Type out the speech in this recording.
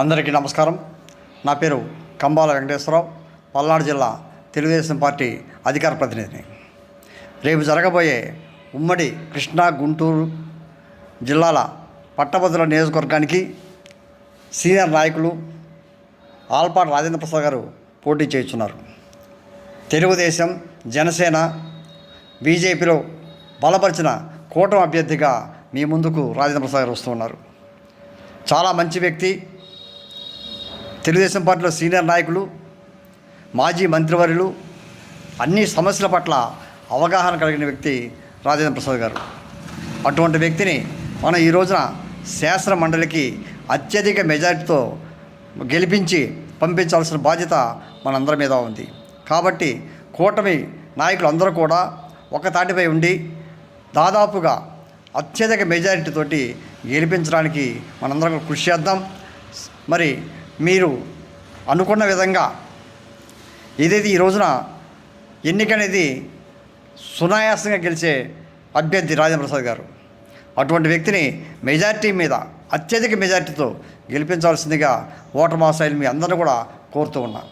అందరికీ నమస్కారం. నా పేరు కంబాల వెంకటేశ్వరరావు. పల్నాడు జిల్లా తెలుగుదేశం పార్టీ అధికార ప్రతినిధిని రేపు జరగబోయే ఉమ్మడి కృష్ణా గుంటూరు జిల్లాల పట్టభద్రుల నియోజకవర్గానికి సీనియర్ నాయకులు ఆల్పాటి రాజేంద్ర ప్రసాద్ గారు పోటీ చేస్తున్నారు. తెలుగుదేశం జనసేన బీజేపీలో బలపరిచిన కూటమి అభ్యర్థిగా మీ ముందుకు రాజేంద్ర ప్రసాద్ గారు వస్తున్నారు చాలా మంచి వ్యక్తి తెలుగుదేశం పార్టీలో సీనియర్ నాయకులు మాజీ మంత్రివర్యులు అన్ని సమస్యల పట్ల అవగాహన కలిగిన వ్యక్తి రాజేంద్ర ప్రసాద్ గారు. అటువంటి వ్యక్తిని మనం ఈ రోజున శాసన మండలికి అత్యధిక మెజారిటీతో గెలిపించి పంపించాల్సిన బాధ్యత మనందరి మీద ఉంది. కాబట్టి కూటమి నాయకులు అందరూ కూడా ఒక తాటిపై ఉండి దాదాపుగా అత్యధిక మెజారిటీతోటి గెలిపించడానికి మనందరం కృషి చేద్దాం. మరి మీరు అనుకున్న విధంగా ఏదైతే ఈ రోజున ఎన్నిక అనేది సునాయాసంగా గెలిచే అభ్యర్థి రాజేంద్ర ప్రసాద్ గారు. అటువంటి వ్యక్తిని మెజారిటీ మీద అత్యధిక మెజారిటీతో గెలిపించాల్సిందిగా ఓటర్ మాసాయిలు మీ అందరూ కూడా కోరుతూ ఉన్నా